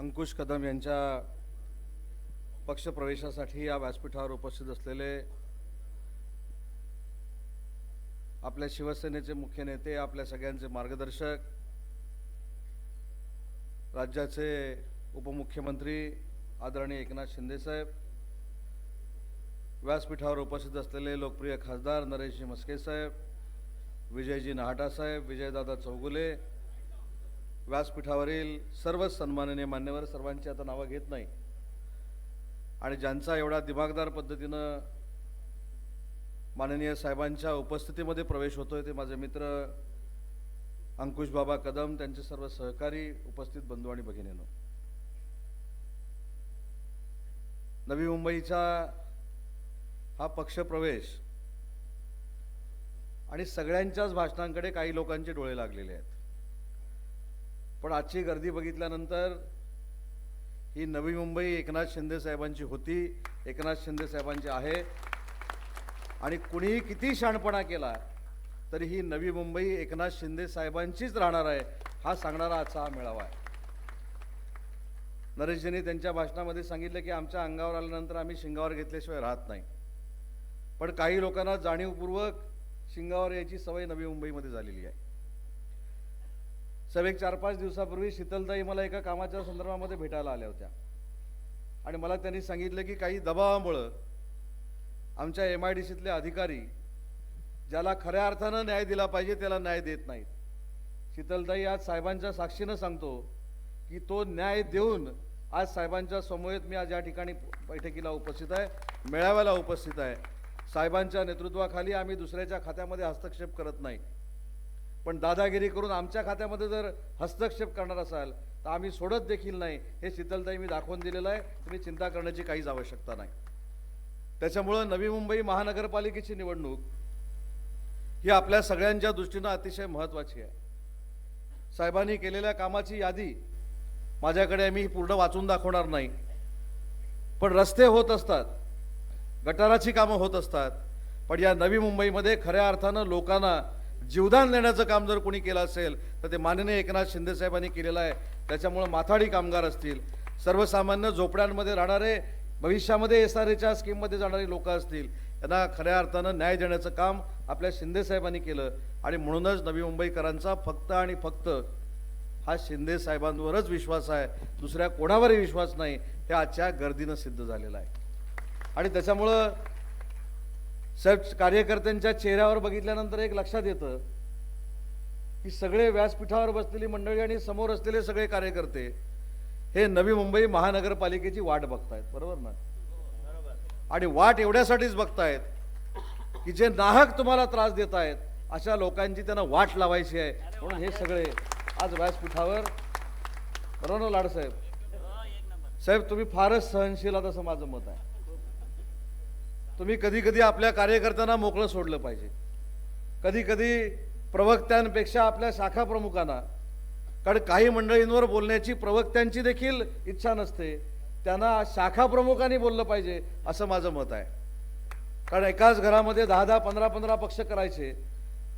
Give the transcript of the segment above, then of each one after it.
अंकुश कदम यांच्या पक्षप्रवेशासाठी या व्यासपीठावर उपस्थित असलेले आपल्या शिवसेनेचे मुख्य नेते आपल्या सगळ्यांचे मार्गदर्शक राज्याचे उपमुख्यमंत्री आदरणीय एकनाथ शिंदेसाहेब व्यासपीठावर उपस्थित असलेले लोकप्रिय खासदार नरेशजी म्हस्के साहेब विजयजी नाहाटा साहेब विजयदादा चौगुले व्यासपीठावरील सर्व सन्माननीय मान्यवर सर्वांची आता नावं घेत नाही. आणि ज्यांचा एवढा दिमागदार पद्धतीनं माननीय साहेबांच्या उपस्थितीमध्ये प्रवेश होतोय ते माझे मित्र अंकुश बाबा कदम त्यांचे सर्व सहकारी उपस्थित बंधू आणि भगिनीनो. नवी मुंबईचा हा पक्षप्रवेश आणि सगळ्यांच्याच भाषणांकडे काही लोकांचे डोळे लागलेले आहेत. पण आजची गर्दी बघितल्यानंतर ही नवी मुंबई एकनाथ शिंदे साहेबांची होती एकनाथ शिंदे साहेबांची आहे. आणि कुणीही किती शहाणपणा केला तरी ही नवी मुंबई एकनाथ शिंदे साहेबांचीच राहणार आहे हा सांगणारा आजचा हा मेळावा आहे. नरेशजींनी त्यांच्या भाषणामध्ये सांगितलं की आमच्या अंगावर आल्यानंतर आम्ही शिंगावर घेतल्याशिवाय राहत नाही. पण काही लोकांना जाणीवपूर्वक शिंगावर यायची सवय नवी मुंबईमध्ये झालेली आहे. साहेब एक चार पाच दिवसापूर्वी शीतलताई मला एका कामाच्या संदर्भामध्ये भेटायला आल्या होत्या. आणि मला त्यांनी सांगितलं की काही दबावामुळं आमच्या एम आय डी सीतले अधिकारी ज्याला खऱ्या अर्थानं न्याय दिला पाहिजे त्याला न्याय देत नाहीत. शीतलताई आज साहेबांच्या साक्षीनं सांगतो की तो न्याय देऊन आज साहेबांच्या समवेत मी आज या ठिकाणी बैठकीला उपस्थित आहे मेळाव्याला उपस्थित आहे. साहेबांच्या नेतृत्वाखाली आम्ही दुसऱ्याच्या खात्यामध्ये हस्तक्षेप करत नाही. पण दादागिरी करून आमच्या खात्यामध्ये जर हस्तक्षेप करणार असाल तर आम्ही सोडत देखील नाही. हे शीतलताई मी दाखवून दिलेलं आहे. तुम्ही चिंता करण्याची काहीच आवश्यकता नाही. त्याच्यामुळं नवी मुंबई महानगरपालिकेची निवडणूक ही आपल्या सगळ्यांच्या दृष्टीनं अतिशय महत्त्वाची आहे. साहेबांनी केलेल्या कामाची यादी माझ्याकडे मी पूर्ण वाचून दाखवणार नाही. पण रस्ते होत असतात गटाराची कामं होत असतात पण या नवी मुंबईमध्ये खऱ्या अर्थानं लोकांना जीवदान देण्याचं काम जर कोणी केलं असेल तर ते माननीय एकनाथ शिंदे साहेबांनी केलेलं आहे. त्याच्यामुळं माथाडी कामगार असतील सर्वसामान्य झोपड्यांमध्ये राहणारे भविष्यामध्ये एस आर एच्या स्कीममध्ये जाणारी लोक असतील त्यांना खऱ्या अर्थानं न्याय देण्याचं काम आपल्या शिंदेसाहेबांनी केलं. आणि म्हणूनच नवी मुंबईकरांचा फक्त आणि फक्त हा शिंदे साहेबांवरच विश्वास आहे. दुसऱ्या कोणावरही विश्वास नाही. हे आजच्या गर्दीनं सिद्ध झालेलं आहे. आणि त्याच्यामुळं साहेब कार्यकर्त्यांच्या चेहऱ्यावर बघितल्यानंतर एक लक्षात येतं की सगळे व्यासपीठावर बसलेली मंडळी आणि समोर असलेले सगळे कार्यकर्ते हे नवी मुंबई महानगरपालिकेची वाट बघतायत बरोबर ना? आणि वाट एवढ्यासाठीच बघतायत की जे नाहक तुम्हाला त्रास देत आहेत अशा लोकांची त्यांना वाट लावायची आहे. म्हणून हे सगळे आज व्यासपीठावर बरोबर ना लाडसाहेब साहेब तुम्ही फारच सहनशील आहात असं माझं मत आहे. तुम्ही कधी कधी आपल्या कार्यकर्त्यांना मोकळं सोडलं पाहिजे. कधी कधी प्रवक्त्यांपेक्षा आपल्या शाखा प्रमुखांना कारण काही मंडळींवर बोलण्याची प्रवक्त्यांची देखील इच्छा नसते त्यांना शाखा प्रमुखांनी बोललं पाहिजे असं माझं मत आहे. कारण एकाच घरामध्ये दहा दहा पंधरा पंधरा पक्ष करायचे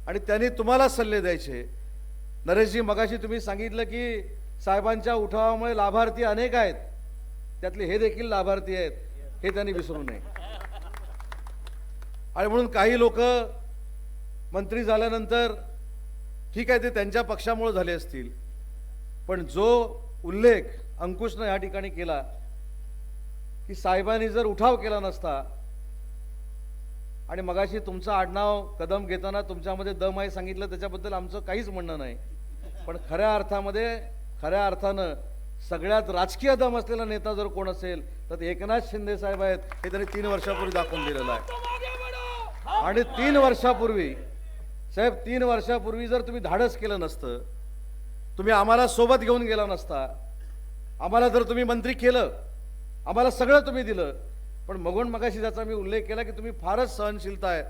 आणि त्यांनी तुम्हाला सल्ले द्यायचे. नरेशजी मगाशी तुम्ही सांगितलं की साहेबांच्या उठावामुळे लाभार्थी अनेक आहेत. त्यातले हे देखील लाभार्थी आहेत. हे त्यांनी विसरू नये. आणि म्हणून काही लोक मंत्री झाल्यानंतर ठीक आहे ते त्यांच्या पक्षामुळे झाले असतील. पण जो उल्लेख अंकुशनं या ठिकाणी केला की साहेबांनी जर उठाव केला नसता आणि मगाशी तुमचं आडनाव कदम घेताना तुमच्यामध्ये दम आहे सांगितलं त्याच्याबद्दल आमचं काहीच म्हणणं नाही. पण खऱ्या अर्थामध्ये खऱ्या अर्थानं सगळ्यात राजकीय दम असलेला नेता जर कोण असेल तर एकनाथ शिंदे साहेब आहेत हे त्यांनी तीन वर्षापूर्वी दाखवून दिलेलं आहे. आणि तीन वर्षापूर्वी साहेब तीन वर्षापूर्वी जर तुम्ही धाडस केलं नसतं तुम्ही आम्हाला सोबत घेऊन गेला नसता आम्हाला जर तुम्ही मंत्री केलं आम्हाला सगळं तुम्ही दिलं पण मगोण मगाशी ज्याचा मी उल्लेख केला की तुम्ही फारच सहनशीलता आहे.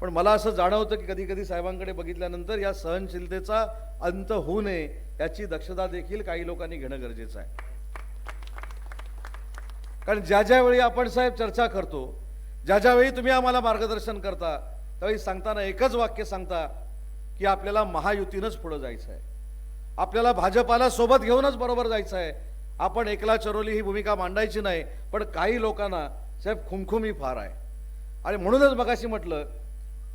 पण मला असं जाणवतं की कधी कधी साहेबांकडे बघितल्यानंतर या सहनशीलतेचा अंत होऊ नये याची दक्षता देखील काही लोकांनी घेणं गरजेचं आहे. कारण ज्या ज्यावेळी आपण साहेब चर्चा करतो ज्या ज्यावेळी तुम्ही आम्हाला मार्गदर्शन करता त्यावेळी सांगताना एकच वाक्य सांगता की आपल्याला महायुतीनंच पुढं जायचं आहे. आपल्याला भाजपाला सोबत घेऊनच बरोबर जायचं आहे. आपण एकला चरोली ही भूमिका मांडायची नाही पण काही लोकांना साहेब खुमखुमी फार आहे. आणि म्हणूनच मगाशी म्हटलं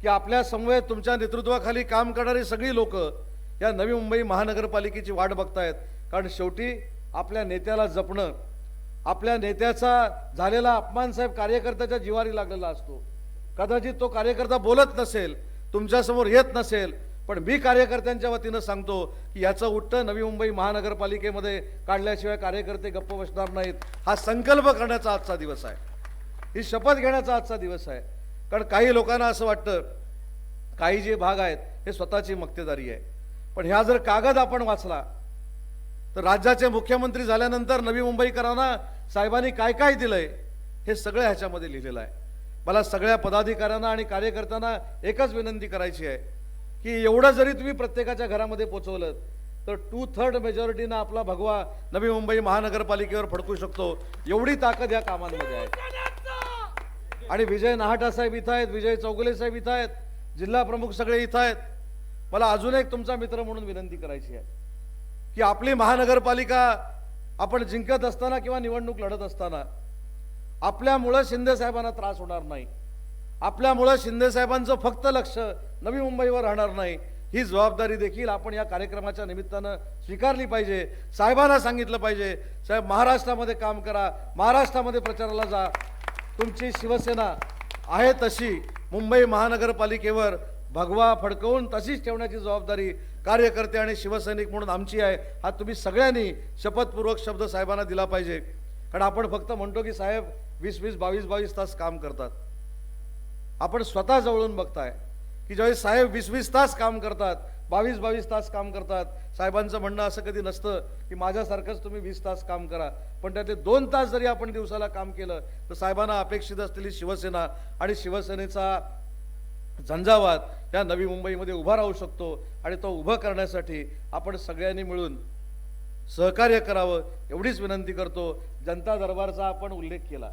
की आपल्या समवेत तुमच्या नेतृत्वाखाली काम करणारी सगळी लोक या नवी मुंबई महानगरपालिकेची वाट बघतायत. कारण शेवटी आपल्या नेत्याला जपणं आपल्या नेत्याचा झालेला अपमान साहेब कार्यकर्त्याच्या जिवारी लागलेला असतो. कदाचित तो कार्यकर्ता बोलत नसेल तुमच्यासमोर येत नसेल पण मी कार्यकर्त्यांच्या वतीनं सांगतो की याचं उट्टं नवी मुंबई महानगरपालिकेमध्ये काढल्याशिवाय कार्यकर्ते गप्प बसणार नाहीत. हा संकल्प करण्याचा आजचा दिवस आहे. ही शपथ घेण्याचा आजचा दिवस आहे. कारण काही लोकांना असं वाटतं काही जे भाग आहेत हे स्वतःची मक्तेदारी आहे. पण ह्या जर कागद आपण वाचला तर राज्याचे मुख्यमंत्री झाल्यानंतर नवी मुंबईकरांना साहेबांनी काय काय दिलंय हे सगळं ह्याच्यामध्ये लिहिलेलं आहे. मला सगळ्या पदाधिकाऱ्यांना आणि कार्यकर्त्यांना एकच विनंती करायची आहे की एवढं जरी तुम्ही प्रत्येकाच्या घरामध्ये पोचवलं तर टू थर्ड मेजॉरिटीनं आपला भगवा नवी मुंबई महानगरपालिकेवर फडकू शकतो. एवढी ताकद या कामांमध्ये आहे. आणि विजय नहाटा साहेब इथं आहेत विजय चौगुले साहेब इथं आहेत जिल्हा प्रमुख सगळे इथं आहेत. मला अजून एक तुमचा मित्र म्हणून विनंती करायची आहे की आपली महानगरपालिका आपण जिंकत असताना किंवा निवडणूक लढत असताना आपल्यामुळं शिंदेसाहेबांना त्रास होणार नाही. आपल्यामुळं शिंदेसाहेबांचं फक्त लक्ष नवी मुंबईवर राहणार नाही. ही जबाबदारी देखील आपण या कार्यक्रमाच्या निमित्तानं स्वीकारली पाहिजे. साहेबांना सांगितलं पाहिजे साहेब महाराष्ट्रामध्ये काम करा महाराष्ट्रामध्ये प्रचाराला जा. तुमची शिवसेना आहे तशी मुंबई महानगरपालिकेवर भगवा फडकवून तशीच ठेवण्याची जबाबदारी कार्यकर्ते आणि शिवसैनिक म्हणून आमची आहे. हा तुम्ही सगळ्यांनी शपथपूर्वक शब्द साहेबांना दिला पाहिजे. कारण आपण फक्त म्हणतो की साहेब वीस वीस बावीस बावीस तास काम करतात. आपण स्वतः जवळून बघताय की ज्यावेळी साहेब वीस वीस तास काम करतात बावीस बावीस तास काम करतात साहेबांचं म्हणणं असं कधी नसतं की माझ्यासारखंच तुम्ही वीस तास काम करा. पण त्यातले दोन तास जरी आपण दिवसाला काम केलं तर साहेबांना अपेक्षित असलेली शिवसेना आणि शिवसेनेचा झंझावात या नवी मुंबईमध्ये उभा राहू शकतो आणि तो उभं करण्यासाठी आपण सगळ्यांनी मिळून सहकार्य करावं एवढीच विनंती करतो. जनता दरबारचा आपण उल्लेख केला.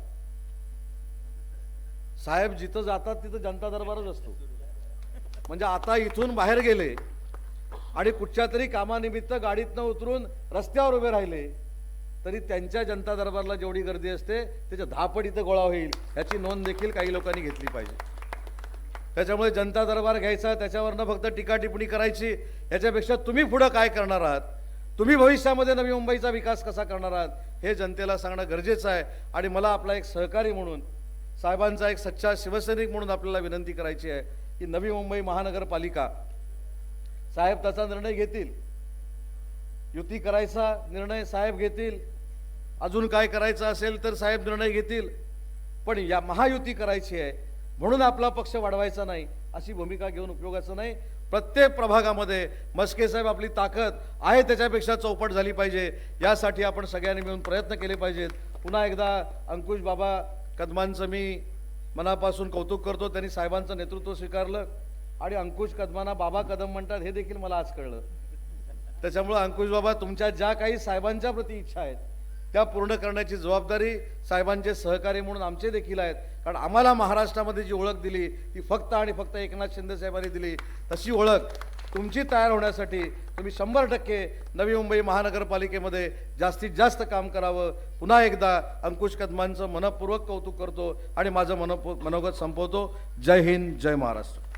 साहेब जिथं जातात तिथं जनता दरबारच असतो. म्हणजे आता इथून बाहेर गेले आणि कुठच्या तरी कामानिमित्त गाडीतनं उतरून रस्त्यावर उभे राहिले तरी त्यांच्या जनता दरबारला जेवढी गर्दी असते त्याच्या दहापट इथं गोळा होईल याची नोंद देखील काही लोकांनी घेतली पाहिजे. त्याच्यामुळे जनता दरबार घ्यायचा त्याच्यावरनं फक्त टीका टिप्पणी करायची. याच्यापेक्षा तुम्ही पुढं काय करणार आहात? तुम्ही भविष्यामध्ये नवी मुंबईचा विकास कसा करणार आहात? हे जनतेला सांगणं गरजेचं आहे. आणि मला आपला एक सहकारी म्हणून साहेबांचा एक सच्चा शिवसैनिक म्हणून आपल्याला विनंती करायची आहे की नवी मुंबई महानगरपालिका साहेब त्याचा निर्णय घेतील. युती करायचा निर्णय साहेब घेतील. अजून काय करायचं असेल तर साहेब निर्णय घेतील. पण या महायुती करायची आहे. म्हणून आपला पक्ष वाढवायचा नाही अशी भूमिका घेऊन उपयोगाचं नाही. प्रत्येक प्रभागामध्ये मस्के साहेब आपली ताकद आहे त्याच्यापेक्षा चौपट झाली पाहिजे. यासाठी आपण सगळ्यांनी मिळून प्रयत्न केले पाहिजेत. पुन्हा एकदा अंकुश बाबा कदमांचं मी मनापासून कौतुक करतो. त्यांनी साहेबांचं नेतृत्व स्वीकारलं आणि अंकुश कदमांना बाबा कदम म्हणतात हे देखील मला आज कळलं. त्याच्यामुळं अंकुश बाबा तुमच्या ज्या काही साहेबांच्या प्रती इच्छा आहेत त्या पूर्ण करण्याची जबाबदारी साहेबांचे सहकारी म्हणून आमचे देखील आहेत. कारण आम्हाला महाराष्ट्रामध्ये जी ओळख दिली ती फक्त आणि फक्त एकनाथ शिंदे साहेबांनी दिली तशी ओळख तुमची तयार होण्यासाठी तुम्ही शंभर टक्के नवी मुंबई महानगरपालिकेमध्ये जास्तीत जास्त काम करावं. पुन्हा एकदा अंकुश कदमांचं मनपूर्वक कौतुक करतो आणि माझं मनप मनोगत संपवतो. जय हिंद जय महाराष्ट्र.